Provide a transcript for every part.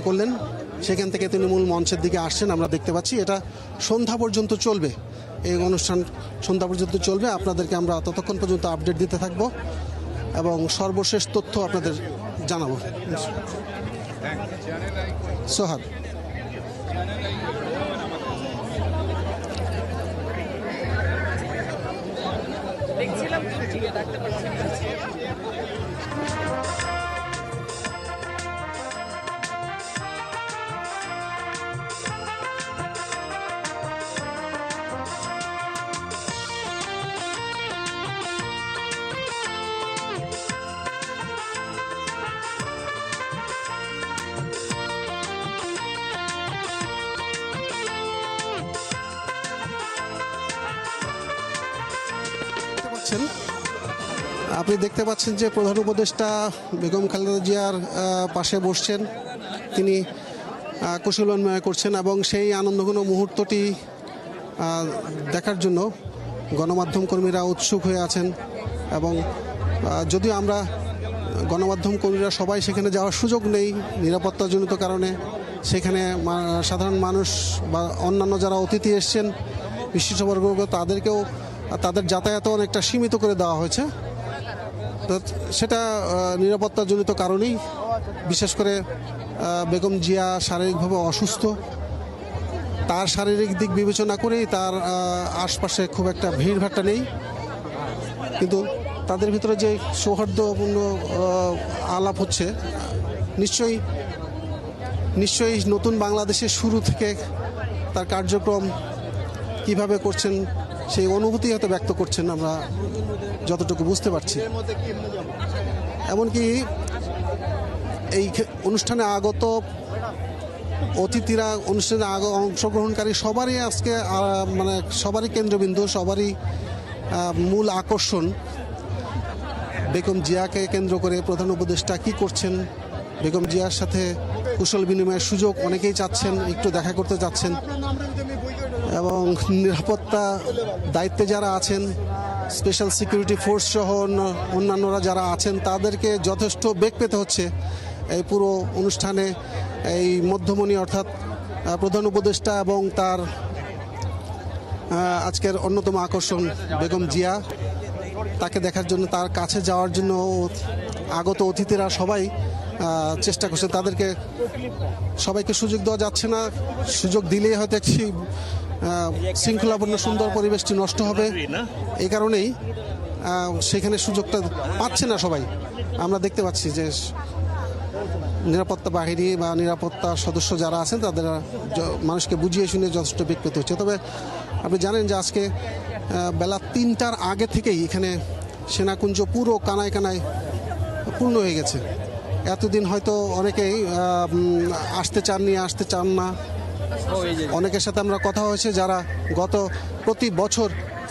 করলেন। সেখান থেকে তিনি মূল মঞ্চের দিকে আসছেন, আমরা দেখতে পাচ্ছি। এটা সন্ধ্যা পর্যন্ত চলবে। এই অনুষ্ঠান সন্ধ্যা পর্যন্ত চলবে। আপনাদেরকে আমরা ততক্ষণ পর্যন্ত আপডেট দিতে থাকব এবং সর্বশেষ তথ্য আপনাদের জানাব। সোহাদ দেখতে দেখতে পাচ্ছেন যে প্রধান উপদেষ্টা বেগম খালেদা জিয়ার পাশে বসছেন। তিনি আহ, কুশলোন্ময় করছেন এবং সেই আনন্দঘন মুহূর্তটি দেখার জন্য গণমাধ্যম কর্মীরা উৎসুক হয়ে আছেন এবং যদিও আমরা গণমাধ্যম কর্মীরা সবাই সেখানে যাওয়ার সুযোগ নেই নিরাপত্তাজনিত কারণে সেখানে সাধারণ মানুষ বা অন্যান্য যারা অতিথি এসছেন বিশিষ্টবর্গ তাদেরকেও তাদের যাতায়াতও অনেকটা সীমিত করে দেওয়া হয়েছে। সেটা নিরাপত্তাজনিত কারণেই, বিশেষ করে বেগম জিয়া শারীরিকভাবে অসুস্থ। তার শারীরিক দিক বিবেচনা করেই তার আশপাশে খুব একটা ভিড়ভাট্টা নেই। কিন্তু তাদের ভিতরে যে সৌহার্দ্যপূর্ণ আলাপ হচ্ছে, নিশ্চয়ই নিশ্চয়ই নতুন বাংলাদেশের শুরু থেকে তার কার্যক্রম কীভাবে করছেন, সেই অনুভূতি হয়তো ব্যক্ত করছেন আমরা। যতটুকু বুঝতে পারছি। এমনকি এই অনুষ্ঠানে আগত অতিথিরা, অনুষ্ঠানে আগ অংশগ্রহণকারী সবারই আজকে মানে সবারই কেন্দ্রবিন্দু, সবারই মূল আকর্ষণ। বেগম জিয়াকে কেন্দ্র করে প্রধান উপদেষ্টা কি করছেন? বেগম জিয়ার সাথে কুশল বিনিময়ের সুযোগ অনেকেই চাচ্ছেন, একটু দেখা করতে চাচ্ছেন। এবং নিরাপত্তা দায়িত্বে যারা আছেন স্পেশাল সিকিউরিটি ফোর্স সহ অন্যান্যরা যারা আছেন, তাদেরকে যথেষ্ট বেগ পেতে হচ্ছে এই পুরো অনুষ্ঠানে। এই মধ্যমণি অর্থাৎ প্রধান উপদেষ্টা এবং তার আজকের অন্যতম আকর্ষণ বেগম জিয়া। তাকে দেখার জন্য, তার কাছে যাওয়ার জন্য আগত অতিথিরা সবাই চেষ্টা করছে। তাদেরকে সবাইকে সুযোগ দেওয়া যাচ্ছে না। সুযোগ দিলেই হয়তো একটি শৃঙ্খলাপূর্ণ সুন্দর পরিবেশটি নষ্ট হবে। এই কারণেই সেখানে সুযোগটা পাচ্ছে না সবাই। আমরা দেখতে পাচ্ছি যে নিরাপত্তা বাহিনী বা নিরাপত্তা সদস্য যারা আছেন, তাদের মানুষকে বুঝিয়ে শুনে যথেষ্ট বেগ হচ্ছে। তবে আপনি জানেন যে আজকে বেলা তিনটার আগে থেকেই এখানে সেনাকুঞ্জ পুরো কানায় কানায় পূর্ণ হয়ে গেছে। এতদিন হয়তো অনেকেই আসতে চাননি, আসতে চান না। অনেকের সাথে আমরা কথা হয়েছে যারা গত প্রতি বছর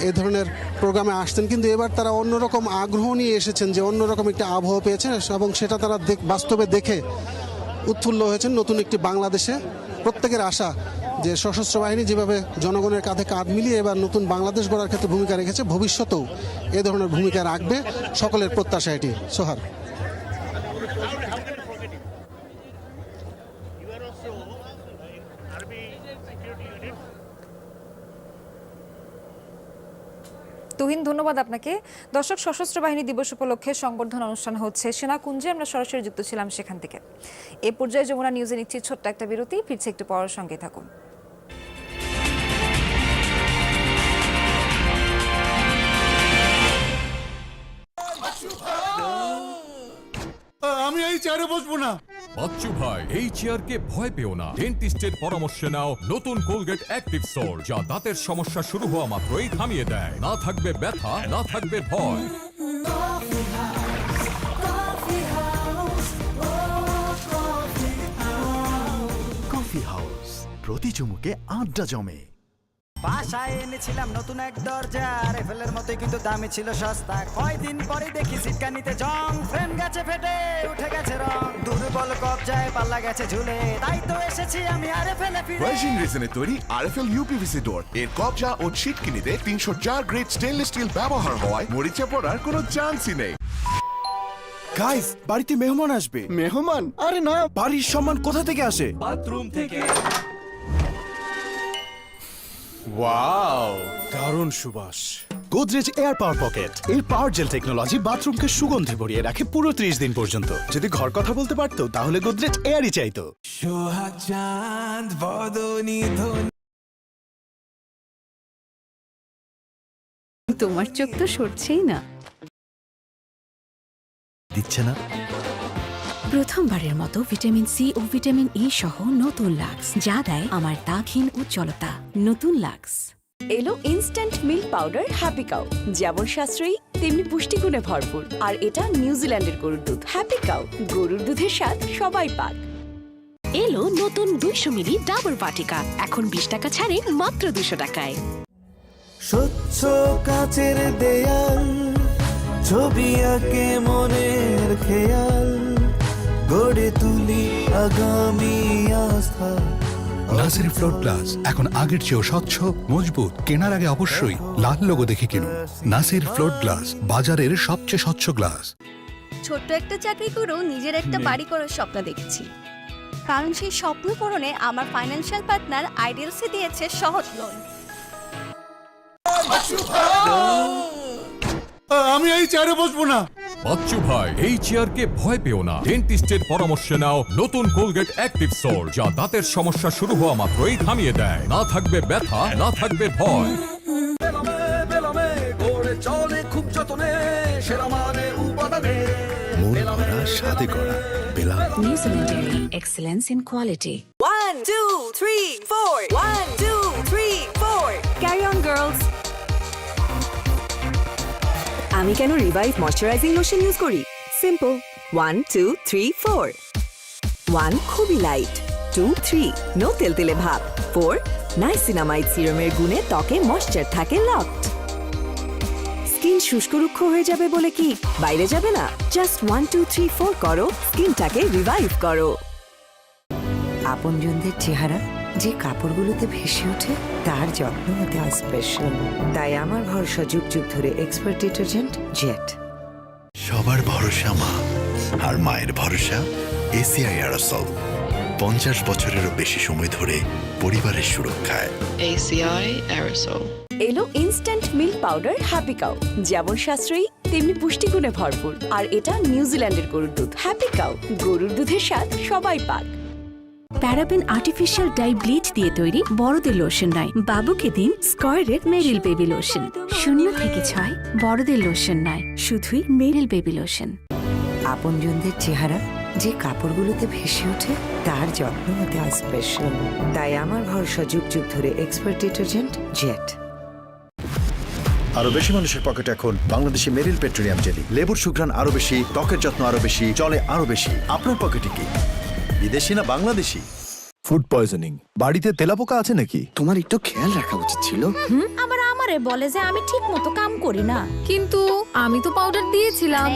এই ধরনের প্রোগ্রামে আসতেন, কিন্তু এবার তারা অন্যরকম আগ্রহ নিয়ে এসেছেন যে অন্যরকম একটি আবহাওয়া পেয়েছেন এবং সেটা তারা বাস্তবে দেখে উৎফুল্ল হয়েছেন নতুন একটি বাংলাদেশে। প্রত্যেকের আশা যে সশস্ত্র বাহিনী যেভাবে জনগণের কাঁধে কাঁধ মিলিয়ে এবার নতুন বাংলাদেশ গড়ার ক্ষেত্রে ভূমিকা রেখেছে, ভবিষ্যতেও এ ধরনের ভূমিকা রাখবে, সকলের প্রত্যাশা এটি। সোহার তুহিন, ধন্যবাদ আপনাকে। দর্শক, সশস্ত্র বাহিনী দিবস উপলক্ষে সংবর্ধনা অনুষ্ঠান হচ্ছে সেনাকুঞ্জে। আমরা সরাসরি যুক্ত ছিলাম সেখান থেকে। এই পর্যায়ে যমুনা নিউজে নিচ্ছি ছোট্ট একটা বিরতি। ফিরছে একটু পরের সঙ্গে থাকুন। আমি এই চেয়ারে বসবো না। ভয় পেও না। পরামর্শে নতুন অ্যাক্টিভ যা দাঁতের সমস্যা শুরু হওয়া থামিয়ে দেয়। না থাকবে ব্যথা, না থাকবে ভয়। প্রতি চুমুকে আড্ডা জমে। বাসায় এনেছিলাম নতুন এক দরজা রেফেলের মতোই কিন্তু দামে ছিল সস্তা। কয়দিন পরে দেখি সিটকানিতে জং ফ্রেন গেছে ফেটে উঠে গেছে রং। দুর্বল কবজায় পাল্লা গেছে ঝুলে তাই তো এসেছি আমি আরে ফেলে ফিরে। ভার্জিন রিজনে তৈরি আরএফএল ইউপিভিসি ডোর এর কবজা ও ছিটকিনিতে তিনশো চার গ্রেড স্টেনলেস স্টিল ব্যবহার হওয়ায় মরিচা পড়ার কোনো চান্সই নেই। গাইস বাড়িতে মেহমান আসবে। মেহমান? আরে না বাড়ির সম্মান কোথা থেকে আসে? বাথরুম থেকে। ওয়াও দারুণ সুবাস। গোদরেজ এয়ার পাওয়ার পকেট এর পাওয়ার জেল টেকনোলজি বাথরুমকে সুগন্ধে ভরিয়ে রাখে পুরো ত্রিশ দিন পর্যন্ত। যদি ঘর কথা বলতে পারতো তাহলে গোদরেজ এয়ারই চাইতো। সোহাগ চাঁদ বদনি তোমার চোখ তো সরছেই না। দিচ্ছে না। প্রথমবারের মতো ভিটামিন সি ও ভিটামিন ই সহ নতুন লাক্স যা দেয় আমার দাগহীন উজ্জ্বলতা। নতুন লাক্স। এলো instant milk powder Happy Cow যেমন সাশ্রয়ী তেমনি পুষ্টিগুণে ভরপুর। আর এটা নিউজিল্যান্ডের গরুর দুধ। হ্যাপি কাউ গরুর দুধের স্বাদ সবাই পাক। এলো নতুন দুইশো মিলি ডাবর বাটিকা। এখন বিশ টাকা ছাড়ে মাত্র দুশো টাকায়। স্বচ্ছ কাচের দেয়াল ছবি আঁকে মনের খেয়াল। গড়ে তুলি আগামী আস্থা। নাসের ফ্লোর গ্লাস এখন আগের চেয়েও স্বচ্ছ মজবুত কেনার আগে অবশ্যই লাল লোগো দেখে কিনুন। নাসির ফ্লোর গ্লাস বাজারের সবচেয়ে স্বচ্ছ গ্লাস ছোট্ট একটা চাকরি করেও নিজের একটা বাড়ি করার স্বপ্ন দেখছি। কারণ সেই স্বপ্ন পূরণে আমার ফাইন্যান্সিয়াল পার্টনার আইডিএলসি দিয়েছে সহজ লোন আমি এই চেয়ারে বসবো না। বাচ্চু ভাই এই চেয়ারকে ভয় পেও না। ডেন্টিস্টের পরামর্শ নাও নতুন কোলগেট অ্যাক্টিভ সোল যা দাঁতের সমস্যা শুরু হওয়া মাত্রই থামিয়ে দেয়। না থাকবে ব্যথা না থাকবে ভয়। চলে খুব যতনে সেরা মানে উপাদানে। ভরা স্বাদে করা বেলা। নিউজিল্যান্ডের excellence in quality One, two, three, four. One, two, three, four. Carry on, girls. আমি কেন রিভাইভ ময়শ্চারাইজিং লোশন ইউজ করি? Simple one two three four one খুবই লাইট টু থ্রি নো তেল তেলে ভাব. ফোর নাইসিনামাইড সিরামের গুণে ত্বকে ময়শ্চার থাকে লকড স্কিন শুষ্ক রুক্ষ হয়ে যাবে বলে কি? বাইরে যাবে না। Just one two three four করো। স্কিনটাকে রিভাইভ করো। আপনজনদের চেহারা যে কাপড়গুলোতে ভেসে ওঠে তার যত্ন দেওয়া স্পেশাল তাই আমার ভরসা যুগ যুগ ধরে এক্সপার্ট ডিটারজেন্ট জেট সবার ভরসা মা আর মায়ের ভরসা এসিআই আরসল পঞ্চাশ বছরেরও বেশি সময় ধরে পরিবারের সুরক্ষায়। ACI aerosol এলো instant milk powder Happy Cow যেমন সাশ্রয়ী তেমনি পুষ্টিগুণে ভরপুর। আর এটা নিউজিল্যান্ডের গরুর দুধ। হ্যাপি কাউ গরুর দুধের স্বাদ সবাই পাক। প্যারাবেন আর্টিফিশিয়াল ডাই ব্লিচ দিয়ে তৈরি বড়দের লোশন নয়। বাবুকে দিন স্কয়ারের মেরিল বেবি লোশন শূন্য থেকে ছয় বড়দের লোশন নয়। শুধুই মেরিল বেবি লোশন আপনজনদের চেহারা যে কাপড়গুলোতে ভেসে ওঠে তার যত্ন দেওয়া স্পেশাল তাই আমার ভরসা যুগ যুগ ধরে এক্সপার্ট ডিটারজেন্ট জেট আরও বেশি মানুষের পকেটে এখন বাংলাদেশি মেরিল পেট্রোলিয়াম জেলি লেবুর সুঘ্রাণ আরও বেশি ত্বকের যত্ন আরও বেশি চলে আরও বেশি। আপনার পকেটে কি? বিদেশি না বাংলাদেশি? ফুড পয়জনিং বাড়িতে তেলাপোকা আছে নাকি? তোমার একটু খেয়াল রাখা উচিত ছিল। আবার আমারে বলে যে আমি ঠিক মতো কাম করি না। কিন্তু আমি তো পাউডার দিয়েছিলাম।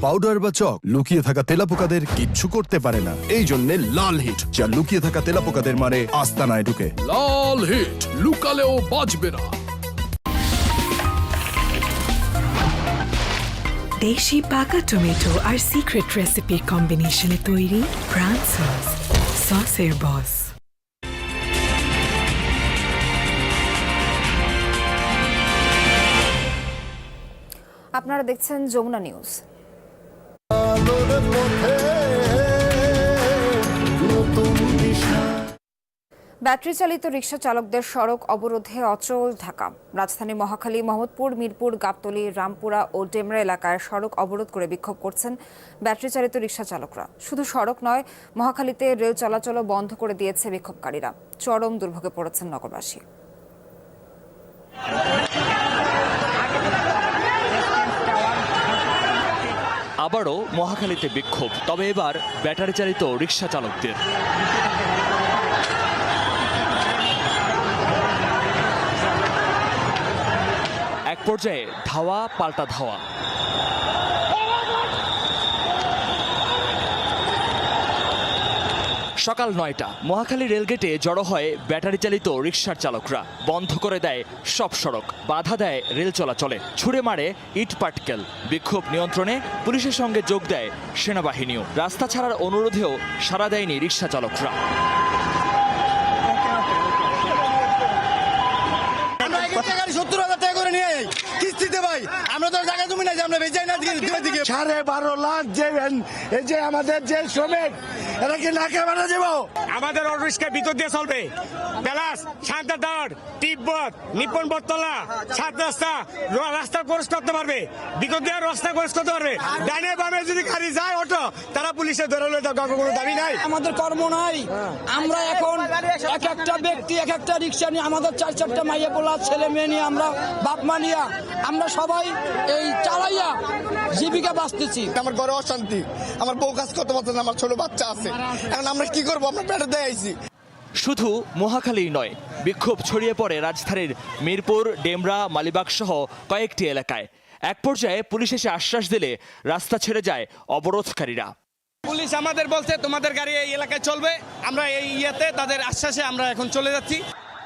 পাউডার বা চক লুকিয়ে থাকা তেলাপোকাদের কিচ্ছু করতে পারে না। এই জন্য লাল হিট যা লুকিয়ে থাকা তেলাপোকাদের মারে আস্তানায় ঢুকে। লাল হিট লুকালেও বাঁচবে না। দেশি পাকা টমেটো আর সিক্রেট রেসিপির কম্বিনেশনে তৈরি প্রাণ সস সসের বস আপনারা দেখছেন যমুনা নিউজ ব্যাটারি চালিত রিক্সা চালকদের সড়ক অবরোধে অচল ঢাকা রাজধানী মহাখালী, মোহাম্মদপুর, মিরপুর, গাবতলী, রামপুরা ও ডেমরা এলাকায় সড়ক অবরোধ করে বিক্ষোভ করছেন ব্যাটারি চালিত রিক্সা চালকরা। শুধু সড়ক নয়, মহাখালীতে রেল চলাচলও বন্ধ করে দিয়েছে বিক্ষোভকারীরা। চরম দুর্ভোগে পড়েছেন নগরবাসী। আবারও মহাখালীতে বিক্ষোভ, তবে এবার ব্যাটারি চালিত রিক্সা চালকদের। পর্যায়ে ধাওয়া, পাল্টা ধাওয়া। সকাল নয়টা, মহাখালী রেলগেটে জড়ো হয় ব্যাটারি চালিত রিকশার চালকরা। বন্ধ করে দেয় সব সড়ক, বাধা দেয় রেল চলাচলে, ছুড়ে মারে ইট পাটকেল। বিক্ষোভ নিয়ন্ত্রণে পুলিশের সঙ্গে যোগ দেয় সেনাবাহিনীও। রাস্তা ছাড়ার অনুরোধেও সাড়া দেয়নি রিকশা চালকরা। সত্তর কিস্তিতে ভাই। আমরা তো জায়গা জমি নাই যে আমরা বেচাই না দিকে দিকে সাড়ে বারো লাখ যে এই যে আমাদের যে শ্রমিক এরা কি নাকে মারা যাব? আমাদের অটো ভিতর দিয়ে চলবে। বেলাস শান্তাদার তিব্বত নিপন বটতলা সাত রাস্তা রাস্তা ক্রস করতে পারবে। ভিতর দিয়ে রাস্তা ক্রস করতে পারবে। ডানে বামে যদি গাড়ি যায় অটো তারা পুলিশে ধরে যাও কোনো দাবি নাই। আমাদের কর্ম নাই। আমরা এখন এক একটা ব্যক্তি এক একটা রিক্সা নিয়ে আমাদের চার চারটা মাইয়া পোলা ছেলে মেয়ে নিয়ে আমরা বাপ মা নিয়ে আমরা সবাই এই চালাইয়া জীবিকা বাঁচতেছি। আমার ঘরে অশান্তি। আমার বউ কাজ করতে পারছে না আমার ছোট বাচ্চা আছে। এখন আমরা কি করব? আমরা পেটে দিয়ে আইছি। শুধু মহাখালীই নয় বিক্ষোভ ছড়িয়ে পড়ে রাজধানীর মিরপুর ডেমরা মালিবাগ সহ কয়েকটি এলাকায়। এক পর্যায়ে পুলিশ এসে আশ্বাস দিলে রাস্তা ছেড়ে যায় অবরোধকারীরা। পুলিশ আমাদের বলছে তোমাদের গাড়ি এই এলাকায় চলবে। আমরা এই ইয়েতে তাদের আশ্বাসে আমরা এখন চলে যাচ্ছি।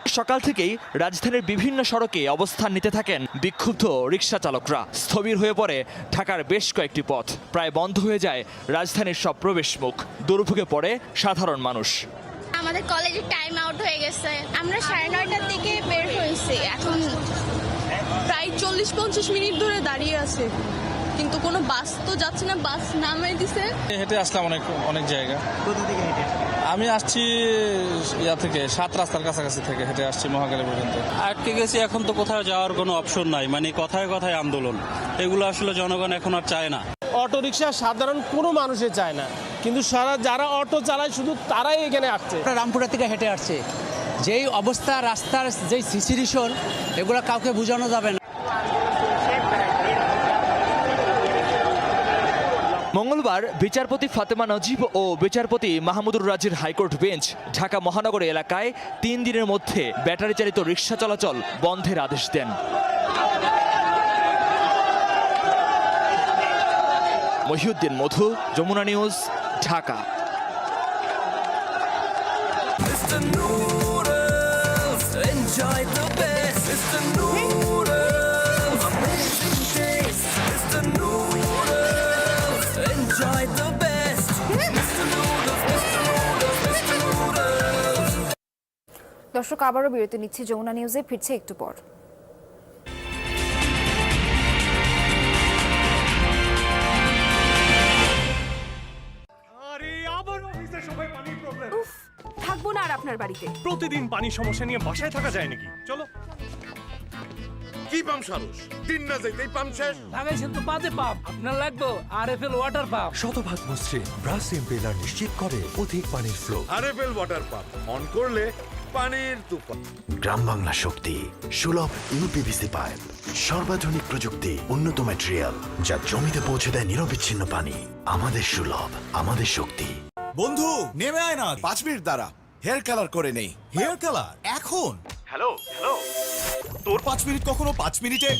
সকাল থেকেই রাজধানীর বিভিন্ন সড়কে অবস্থান নিতে থাকেন বিক্ষুব্ধ রিক্সা চালকরা। স্থবির হয়ে পড়ে ঢাকার বেশ কয়েকটি পথ। প্রায় বন্ধ হয়ে যায় রাজধানীর সব প্রবেশ মুখ। দুর্ভোগে পড়ে সাধারণ মানুষ। আমাদের কলেজে টাইম আউট হয়ে গেছে। আমরা সাড়ে নয়টার দিকে বের হয়েছি। এখন প্রায় চল্লিশ পঞ্চাশ মিনিট ধরে দাঁড়িয়ে আছে। কিন্তু কোনো বাস তো যাচ্ছে না বাস নামাই দিছে। হেঁটে আসলাম অনেক অনেক জায়গা। আমি আসছি ইয়া থেকে সাত রাস্তার কাছাকাছি থেকে হেঁটে আসছি মহাকালী পর্যন্ত। আটকে গেছি এখন তো কোথাও যাওয়ার কোনো অপশন নাই। মানে কথায় কথায় আন্দোলন। এগুলো আসলে জনগণ এখন আর চায় না। অটো রিক্সা সাধারণ কোনো মানুষে চায় না। কিন্তু সারা যারা অটো চালায় শুধু তারাই এখানে আসছে। রামপুরা থেকে হেঁটে আসছে। যেই অবস্থা রাস্তার যেই সিচুয়েশন এগুলো কাউকে বোঝানো যাবে না। মঙ্গলবার বিচারপতি ফাতেমা নজিব ও বিচারপতি মাহমুদুর রাজের হাইকোর্ট বেঞ্চ ঢাকা মহানগর এলাকায় তিন দিনের মধ্যে ব্যাটারি চালিত রিক্সা চলাচল বন্ধের আদেশ দেন। মহিউদ্দিন মধু, যমুনা নিউজ, ঢাকা। দর্শক আবারও বিরতি নিচ্ছি। যমুনা নিউজে ফিরছে একটু পর। থাকব না আর আপনার বাড়িতে। প্রতিদিন পানি সমস্যা নিয়ে বাসায় থাকা যায় নাকি? চলো। কি পাম সারস? দিন না যাইতেই পাম শেষ। লাগাইছেন তো বাজে পাপ। আপনার লাগবো আর এফ এল ওয়াটার পাপ। শতভাগ মসৃণ ব্রাশ ইম্পেলার নিশ্চিত করে অধিক পানির flow. RFL water pump on করলে পানির তুফান। গ্রাম বাংলা শক্তি সুলভ ইউপিভিসি পাইপ সর্বাধুনিক প্রযুক্তি উন্নত ম্যাটেরিয়াল যা জমিতে পৌঁছে দেয় নিরবিচ্ছিন্ন পানি। আমাদের সুলভ আমাদের শক্তি। বন্ধু নেমে আয় না। পাঁচ মিনিট দ্বারা হেয়ার কালার করে নেই। হেয়ার কালার এখন। হ্যালো হ্যালো তোর পাঁচ মিনিট কখনো পাঁচ মিনিটে?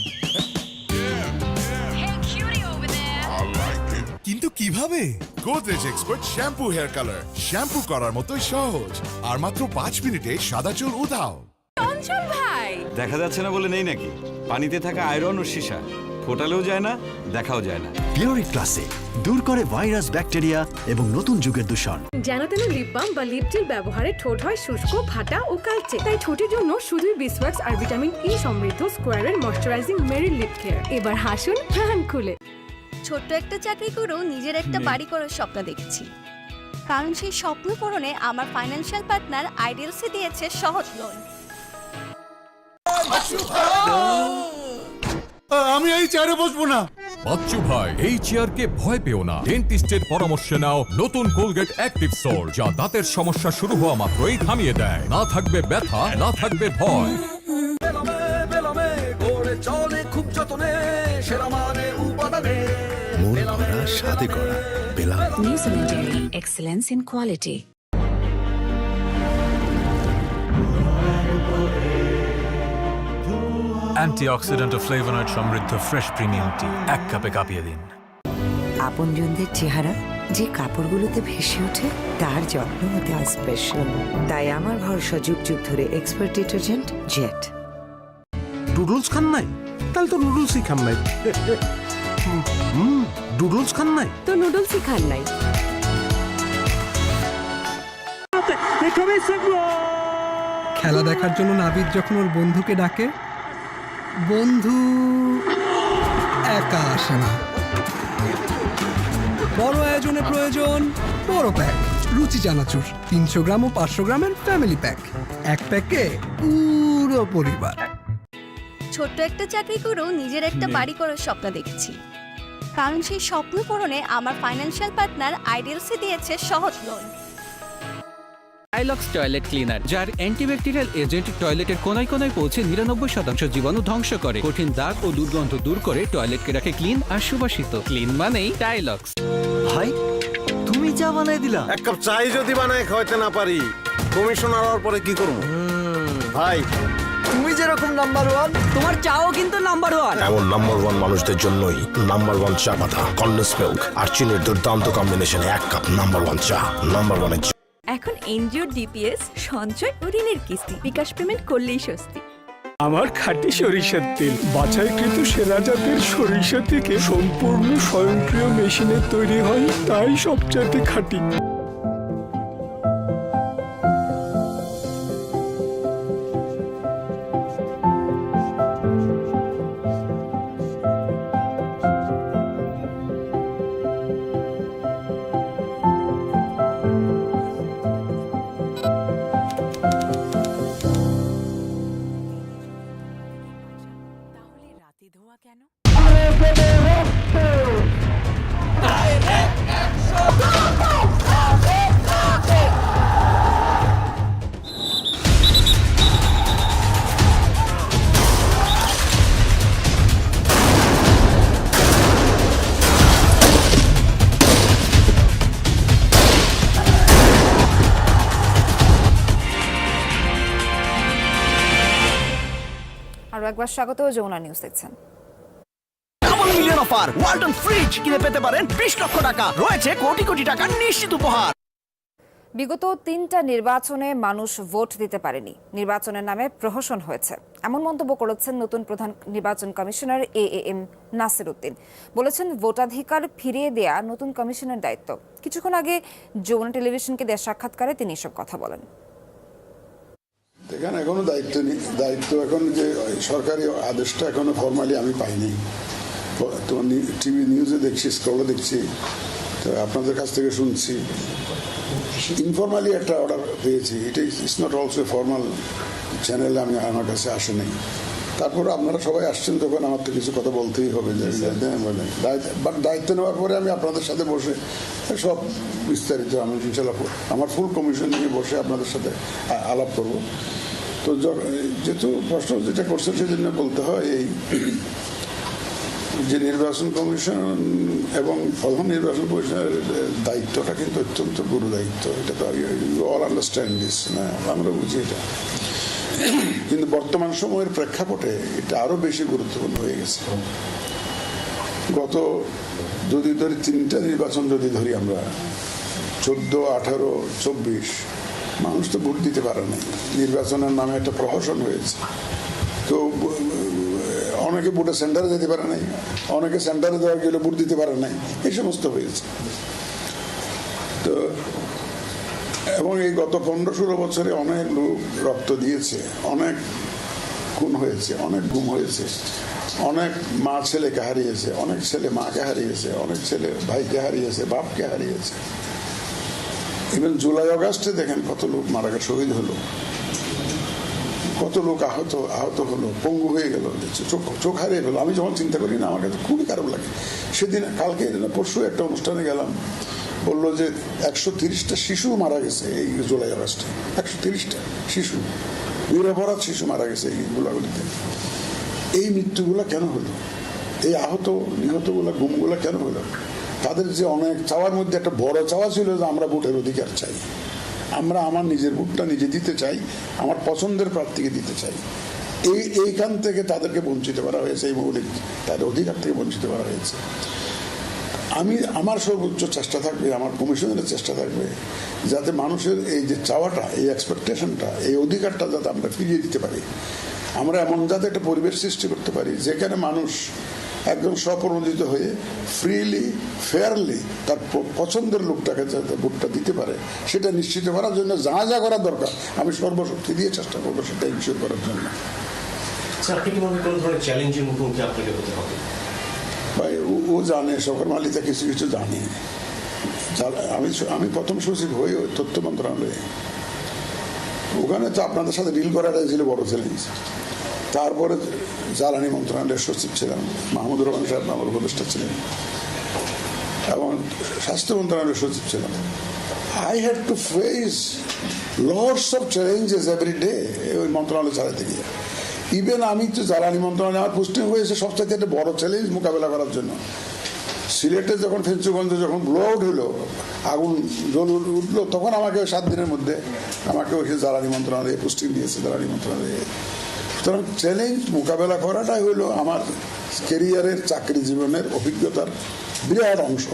কিন্তু কীভাবে? Godrej expert shampoo hair colour shampoo করার মতোই সহজ। আর মাত্র পাঁচ মিনিটে সাদা চুল উধাও। চঞ্চল ভাই। দেখা যাচ্ছে না বলে নেই নাকি? পানিতে থাকা আয়রন ও সীসা। ফোটালেও যায় না দেখাও যায় না। পিওরিক ক্লাসিক দূর করে ভাইরাস ব্যাকটেরিয়া এবং নতুন যুগের দূষণ। যেন তেন লিপ বাম বা লিপ জেল ব্যবহারে ঠোঁট হয় শুষ্ক ফাটা ও কালচে। তাই ঠোঁটের জন্য শুধুই বিসওয়াক্স আর ভিটামিন ই সমৃদ্ধ স্কোয়ারের ময়শ্চারাইজিং মেরিল লিপ কেয়ার এবার হাসুন প্রাণ খুলে। ছোট্ট একটা চাকরি করেও নিজের একটা বাড়ি করার স্বপ্ন দেখেছি। কারণ সেই স্বপ্ন পূরণে আমার ফাইন্যান্সিয়াল পার্টনার আইডিএলসি দিয়েছে সহজ লোন আমি এই চেয়ারে বসবো না। বাচ্চু ভাই এই চেয়ারকে ভয় পেও না। ডেন্টিস্টের পরামর্শ নাও নতুন কোলগেট অ্যাক্টিভ সোল যা দাঁতের সমস্যা শুরু হওয়া মাত্রই থামিয়ে দেয়। না থাকবে ব্যথা না থাকবে ভয়। বেলামে বেলামে করে চলে খুব যতনে সেরা মানে উপাদানে। মন স্বাদে করা পেলাম এক্সেলেন্স ইন কোয়ালিটি অ্যান্টিঅক্সিডেন্ট ও ফ্লেভোনয়েড সমৃদ্ধ ফ্রেশ প্রিমিয়াম টি এক কাপে কাঁপিয়ে দিন আপনজনদের চেহারা যে কাপড়গুলোতে ভেসে ওঠে তার যত্ন হতে স্পেশাল তাই আমার ভরসা যুগ যুগ ধরে এক্সপার্ট ডিটারজেন্ট জেট ডুডলস খান নাই? তাহলে তো নুডলসই খান নাই। ডুডলস খান নাই? তো নুডলসই খান নাই। খেলা দেখার জন্য নাবিদ যখন ওর বন্ধুকে ডাকে বন্ধু একা আসে না। বড় আয়োজনে প্রয়োজন বড় প্যাক রুচি চানাচুর তিনশো গ্রাম ও পাঁচশো গ্রামের ফ্যামিলি প্যাক এক প্যাকে পুরো পরিবার। ছোট্ট একটা চাকরি করেও নিজের একটা বাড়ি করার স্বপ্ন দেখছি। কারণ সেই স্বপ্ন পূরণে আমার ফাইন্যান্সিয়াল পার্টনার আইডিএলসি দিয়েছে সহজ লোন আইলক্স টয়লেট ক্লিনার যার অ্যান্টিব্যাকটেরিয়াল এজেন্ট টয়লেটের কোনায় কোনায় পৌঁছে নিরানব্বই শতাংশ জীবাণু ধ্বংস করে। কঠিন দাগ ও দুর্গন্ধ দূর করে টয়লেটকে রাখে ক্লিন আর সুবাসিত। ক্লিন মানেই টাইলক্স ভাই তুমি চা বানাই দিলা। এক কাপ চাই যদি বানায় খাওয়াতে না পারি কমিশনার হওয়ার পরে কি করব? ভাই। তুমি যেরকম নাম্বার ওয়ান তোমার চাও কিন্তু নাম্বার ওয়ান এমন নাম্বার ওয়ান মানুষদের জন্যই নাম্বার ওয়ান চা পাতা কন্ডেন্স মিল্ক আর চিনির দুর্দান্ত কম্বিনেশনে এক কাপ নাম্বার ওয়ান চা নাম্বার ওয়ানের চা এখন এনজিও ডিপিএস সঞ্চয় ও ঋণের কিস্তি। বিকাশ পেমেন্ট করলেই স্বস্তি। আমার খাঁটি সরিষার তেল। বাছাইকৃত সেরা জাতের সরিষা থেকে সম্পূর্ণ স্বয়ংক্রিয় মেশিনের তৈরি হয়, তাই সবচাইতে খাঁটি। স্বাগত যমুনা নিউজ দেখছেন। মিলিয়ন অফার ওয়ালটন ফ্রিজ কিনে পেতে পারেন বিশ লক্ষ টাকা। রয়েছে কোটি কোটি টাকার নিশ্চিত উপহার। বিগত তিনটা নির্বাচনে মানুষ ভোট দিতে পারেনি। নির্বাচনের নামে প্রহসন হয়েছে। এমন মন্তব্য করেছেন নতুন প্রধান নির্বাচন commissioner A M Nasir Uddin বলেছেন ভোটাধিকার ফিরিয়ে দেয়া নতুন কমিশনের দায়িত্ব। কিছুক্ষণ আগে যমুনা টেলিভিশনকে দেওয়া সাক্ষাৎকারে তিনি এসব কথা বলেন। এখানে এখনও দায়িত্ব নেই দায়িত্ব এখন যে সরকারি আদেশটা এখনও ফর্মালি আমি পাইনি। তো টিভি নিউজে দেখছি স্ক্রলে দেখছি। তো আপনাদের কাছ থেকে শুনছি। ইনফর্মালি একটা অর্ডার পেয়েছি it is not also formal চ্যানেলে আমি আমার কাছে আসে নাই তারপরে আপনারা সবাই আসছেন তখন আমার তো কিছু কথা বলতেই হবে যে বাট দায়িত্ব নেওয়ার পরে আমি আপনাদের সাথে বসে সব বিস্তারিত আমি ইনশাল্লাহ আমার ফুল কমিশন নিয়ে বসে আপনাদের সাথে আলাপ করব। তো যেহেতু প্রশ্ন যেটা করছেন সেজন্য বলতে হয় এই যে নির্বাচন কমিশন এবং প্রধান নির্বাচন কমিশনের দায়িত্বটা কিন্তু অত্যন্ত গুরু দায়িত্ব এটা তো অল আন্ডারস্ট্যান্ড দিস না? আমরা বুঝি এটা। কিন্তু বর্তমান সময়ের প্রেক্ষাপটে এটা আরও বেশি গুরুত্বপূর্ণ হয়ে গেছে। গত যদি ধরি, তিনটা নির্বাচন যদি ধরি আমরা, চোদ্দ, আঠারো, চব্বিশ, মানুষ তো ভোট দিতে পারে নাই। নির্বাচনের নামে একটা প্রহসন হয়েছে। তো, অনেকে ভোটে সেন্টারে যেতে পারে নাই, অনেকে সেন্টারে দেওয়া গেলে ভোট দিতে পারে নাই, এই সমস্ত হয়েছে। তো এবং এই গত পনেরো ষোলো বছরে অনেক লোক রক্ত দিয়েছে, অনেক খুন হয়েছে, অনেক গুম হয়েছে, অনেক মা ছেলেকে হারিয়েছে, অনেক ছেলে মাকে হারিয়েছে, অনেক ছেলে ভাইকে হারিয়েছে, বাপকে হারিয়েছে। ইভেন জুলাই, অগাস্টে দেখেন কত লোক মারা গেছে, শহীদ হলো। কত লোক আহত আহত হলো, পঙ্গু হয়ে গেল, চোখ চোখ হারিয়ে গেলো আমি যখন চিন্তা করি, না, আমার কাছে খুবই খারাপ লাগে। সেদিন, কালকে পরশু একটা অনুষ্ঠানে গেলাম। বলল যে একশো তিরিশটা শিশু মারা গেছে এই জুলাই আগস্টে। একশো তিরিশটা শিশু, নিরপরাধ শিশু মারা গেছে এই গোলাগুলিতে। এই মৃত্যুগুলো কেন হলো? এই আহত, নিহতগুলো, গুমগুলো কেন হলো? তাদের যে অনেক চাওয়ার মধ্যে একটা বড় চাওয়া ছিল যে আমরা ভোটের অধিকার চাই। আমরা আমার নিজের ভোটটা নিজে দিতে চাই, আমার পছন্দের প্রার্থীকে দিতে চাই। এই, এইখান থেকে তাদেরকে বঞ্চিত করা হয়েছে, এই মৌলিক তাদের অধিকার থেকে বঞ্চিত করা হয়েছে। আমি, আমার সর্বোচ্চ চেষ্টা থাকবে, আমার কমিশনের চেষ্টা থাকবে, যাতে মানুষের এই যে চাওয়াটা, এই এক্সপেকটেশনটা এই অধিকারটা যাতে আমরা ফিরিয়ে দিতে পারি। আমরা এমন যাতে একটা পরিবেশ সৃষ্টি করতে পারি, যেখানে মানুষ একদম স্বপ্রণোদিত হয়ে ফ্রিলি ফেয়ারলি তার পছন্দের লোকটাকে যাতে ভোটটা দিতে পারে, সেটা নিশ্চিত করার জন্য যা যা করা দরকার, আমি সর্বশক্তি দিয়ে চেষ্টা করব সেটা ইনশিওর করার জন্য। স্যার আপনি কি মনে করেন ধরনের চ্যালেঞ্জের মুখোমুখি আপনাকে হতে হবে? ভাই, ও- জানে, শখের মালিতা কিছু কিছু জানে। আমি আমি প্রথম সচিব হই তথ্য মন্ত্রণালয়ে। ওখানে তো আপনাদের সাথে ডিল করাটাই ছিল বড় চ্যালেঞ্জ তারপরে জ্বালানি মন্ত্রণালয়ের সচিব ছিলাম, মাহমুদুর রহমান সাহেব আমার উপদেষ্টা ছিলেন। এবং স্বাস্থ্য মন্ত্রণালয়ের সচিব ছিলাম। I had to face lords of challenges every day ওই মন্ত্রণালয় চালাতে গিয়ে। ইভেন আমি তো জ্বালানি মন্ত্রণালয়ে আমার পোস্টিং হয়েছে সবচেয়ে একটা বড় চ্যালেঞ্জ মোকাবেলা করার জন্য। সিলেটে যখন ফেঞ্চুগঞ্জে যখন ব্লো আউট হলো, আগুন জল উঠল, তখন আমাকে সাত দিনের মধ্যে আমাকে ওই জ্বালানি মন্ত্রণালয়ে পোস্টিং দিয়েছে, জ্বালানি মন্ত্রণালয়ে। সুতরাং চ্যালেঞ্জ মোকাবেলা করাটাই হলো আমার কেরিয়ারের চাকরি জীবনের অভিজ্ঞতার বিরাট অংশ।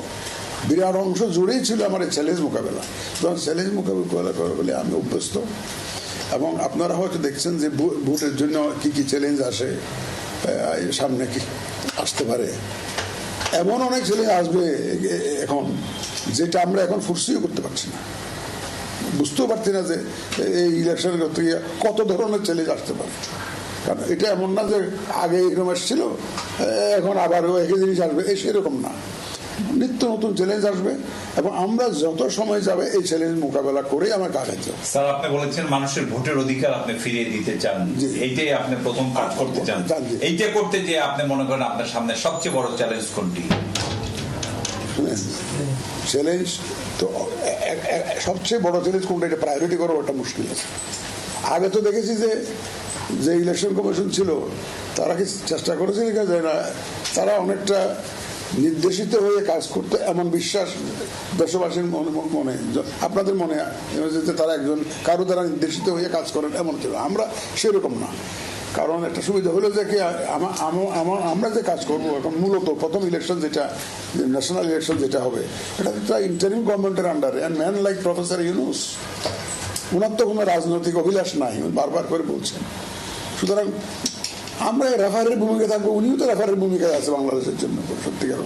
বিরাট অংশ জুড়েই ছিল আমার এই চ্যালেঞ্জ মোকাবেলা। সুতরাং চ্যালেঞ্জ মোকাবেলা করা বলে আমি অভ্যস্ত। এবং আপনারা হয়তো দেখছেন যে ভোটের জন্য কি কি চ্যালেঞ্জ আসে সামনে কি আসতে পারে। এমন অনেক ছেলে আসবে এখন, যেটা আমরা এখন ফুরসিও করতে পারছি না। বুঝতেও পারছি না যে এই ইলেকশন করতে গিয়ে কত ধরনের চ্যালেঞ্জ আসতে পারে। কারণ এটা এমন না যে আগে এরকম এসেছিল এখন আবার একই জিনিস আসবে সেরকম না। নিত্য নতুন চ্যালেঞ্জ আসবে এবং আমরা যত সময় যাবে এই চ্যালেঞ্জ মোকাবেলা করেই আমাকে আগাইতে হবে। স্যার আপনি বলেছেন মানুষের ভোটের অধিকার আপনি ফিরিয়ে দিতে চান। এইটাই আপনি প্রথম কাজ করতে চান। এইটা করতে যে আপনি মনে করেন আপনার সামনে সবচেয়ে বড় চ্যালেঞ্জ কোনটি? চ্যালেঞ্জ তো সবচেয়ে বড় চ্যালেঞ্জ কোনটা এটা প্রায়োরিটি করা ওটা মুশকিল আছে। আগে তো দেখেছি যে যে ইলেকশন কমিশন ছিল তারা কি চেষ্টা করেছিল কি যায় না তারা অনেকটা নির্দেশিত হয়ে কাজ করতে এমন বিশ্বাস দেশবাসীর মনে মনে আপনাদের মনে যে তারা একজন কারও দ্বারা নির্দেশিত হয়ে কাজ করেন এমন ছিল আমরা সেরকম না। কারণ একটা সুবিধা হলো যে কি, আমা- আমা- আমা- আমরা যে কাজ করব, এখন মূলত প্রথম ইলেকশন যেটা ন্যাশনাল ইলেকশন যেটা হবে, এটা ইন্টারিম গভর্নমেন্টের আন্ডারে and man like professor Yunus ওনার তো কোনো রাজনৈতিক অভিলাষ নাই বারবার করে বলছেন। সুতরাং আমরা রেফারের ভূমিকা থাকব, উনিও তো রেফারের ভূমিকায় আছে বাংলাদেশের জন্য, সত্যিকার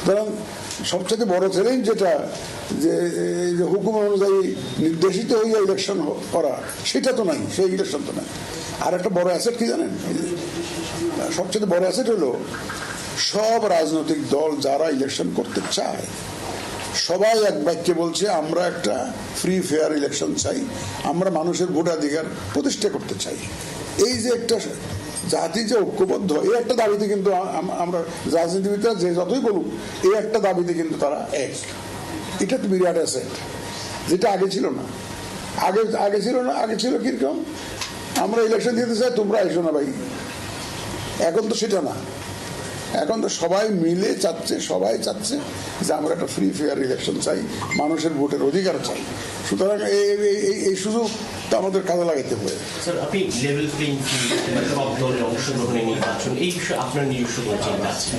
সুতরাং সবচেয়ে বড় চ্যালেঞ্জ যেটা, যে যে হুকুম অনুযায়ী নির্দেশিত হইয়া ইলেকশন করা, সেটা তো নাই, সেই ইলেকশন তো নাই। আর একটা বড় অ্যাসেট কি জানেন? সবচেয়ে বড় অ্যাসেট হলো, সব রাজনৈতিক দল যারা ইলেকশন করতে চায়, সবাই এক বাক্যে বলছে, আমরা একটা ফ্রি ফেয়ার ইলেকশন চাই। আমরা মানুষের ভোটাধিকার প্রতিষ্ঠা করতে চাই। এই যে একটা জাতি যে ঐক্যবদ্ধ, এই একটা দাবিতে কিন্তু আমরা রাজনীতিবিদরা যে যতই বলুক, এই একটা দাবিতে কিন্তু তারা এক। এটা তো বিরাট অ্যাসেট যেটা আগে ছিল না। আগে আগে ছিল না, আগে ছিল কীরকম? আমরা ইলেকশন দিতে চাই, তোমরা এসো না ভাই। এখন তো সেটা না। এখন তো সবাই মিলে চাচ্ছে, সবাই চাচ্ছে যে আমরা একটা ফ্রি ফেয়ার ইলেকশন চাই, মানুষের ভোটের অধিকার চাই। সুতরাং এই সুযোগ আমাদের কাজে লাগাইতে হবে। স্যার আপনি লেভেল প্লেইং সব দলের অংশগ্রহণে নির্বাচন এই বিষয়ে আপনার নিজস্ব কোনো চিন্তা আছে?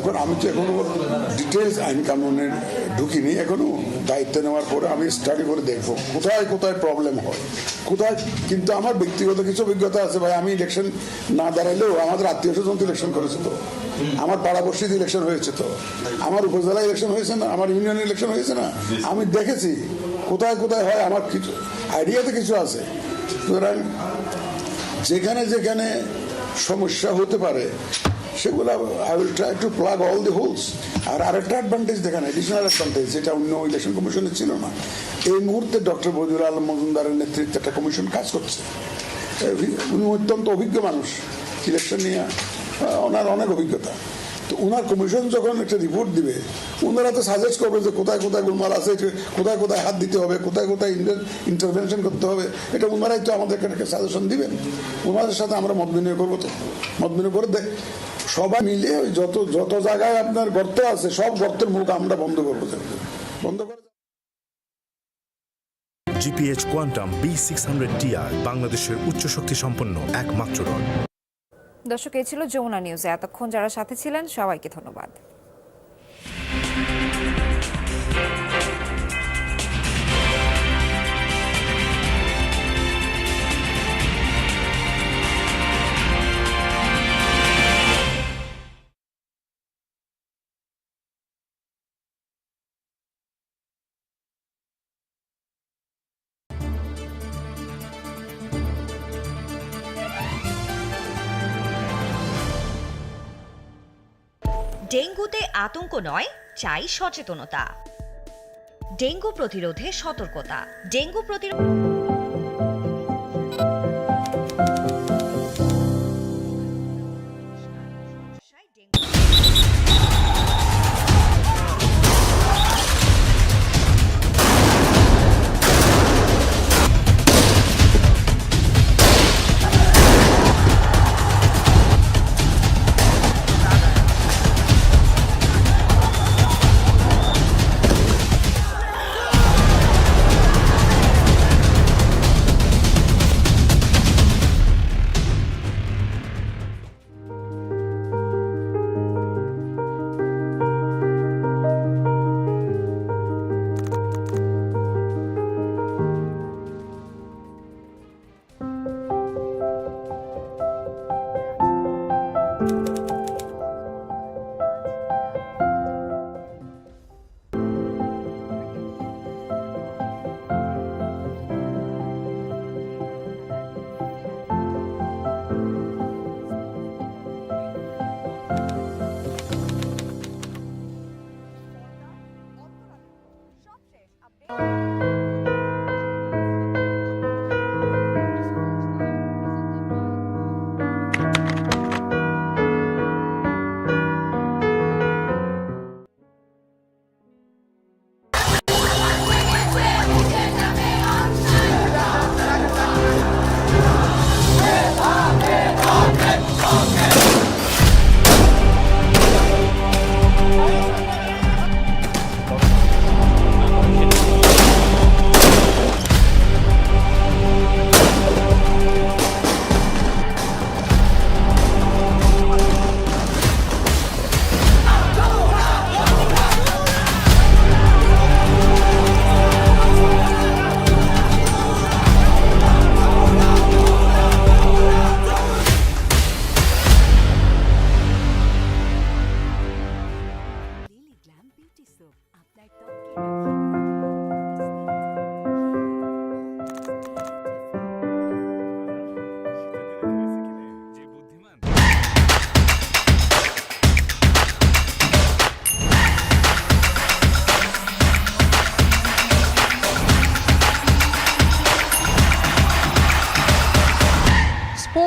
এখন আমি তো এখনও ডিটেলস আইন কানুনে ঢুকিনি এখনও দায়িত্ব নেওয়ার পরে আমি স্টাডি করে দেখব কোথায় কোথায় প্রবলেম হয় কোথায় কিন্তু আমার ব্যক্তিগত কিছু অভিজ্ঞতা আছে ভাই আমি ইলেকশন না দাঁড়াইলেও আমাদের আত্মীয় স্বজন তো ইলেকশন করেছে তো। আমার পাড়াবর্ষীতে ইলেকশন হয়েছে তো। আমার উপজেলা ইলেকশন হয়েছে না আমার ইউনিয়ন ইলেকশন হয়েছে না। আমি দেখেছি কোথায় কোথায় হয় আমার কিছু আইডিয়াতে কিছু আছে। সুতরাং যেখানে যেখানে সমস্যা হতে পারে সেগুলো I will try to plug all the holes আর আরেকটা অ্যাডভান্টেজ দেখেন এডিশনাল অ্যাডভান্টেজ যেটা অন্য ইলেকশন কমিশনে ছিল না। এই মুহূর্তে ডক্টর বজুল আলম মজুমদারের নেতৃত্বে একটা কমিশন কাজ করছে। উনি অত্যন্ত অভিজ্ঞ মানুষ। ইলেকশন নিয়ে ওনার অনেক অভিজ্ঞতা। তো ওনার কমিশন যখন একটা রিপোর্ট দিবে, ওনারা তো সাজেস্ট করবে যে কোথায় কোথায় গোলমাল আছে কোথায় কোথায় হাত দিতে হবে, কোথায় কোথায় ইন্টারভেনশন করতে হবে। এটা ওনারাই তো আমাদেরকে একটা সাজেশন দিবেন। ওনাদের সাথে আমরা মত বিনিয়োগ করব তো। মত বিনিয়োগ করে দেখ, সবাই মিলে যত যত জায়গায় আপনার গর্ত আছে, সব গর্তের মুখ আমরা বন্ধ করব বন্ধ করে GPH quantum B six hundred TR বাংলাদেশের উচ্চ শক্তি সম্পন্ন একমাত্র রড। দর্শক এই ছিল যমুনা নিউজে। এতক্ষণ যারা সাথে ছিলেন সবাইকে ধন্যবাদ। ডেঙ্গুতে আতঙ্ক নয় চাই সচেতনতা। ডেঙ্গু প্রতিরোধে সতর্কতা। ডেঙ্গু প্রতিরোধ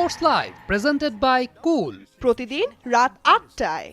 sports live presented by cool প্রতিদিন রাত আটটায়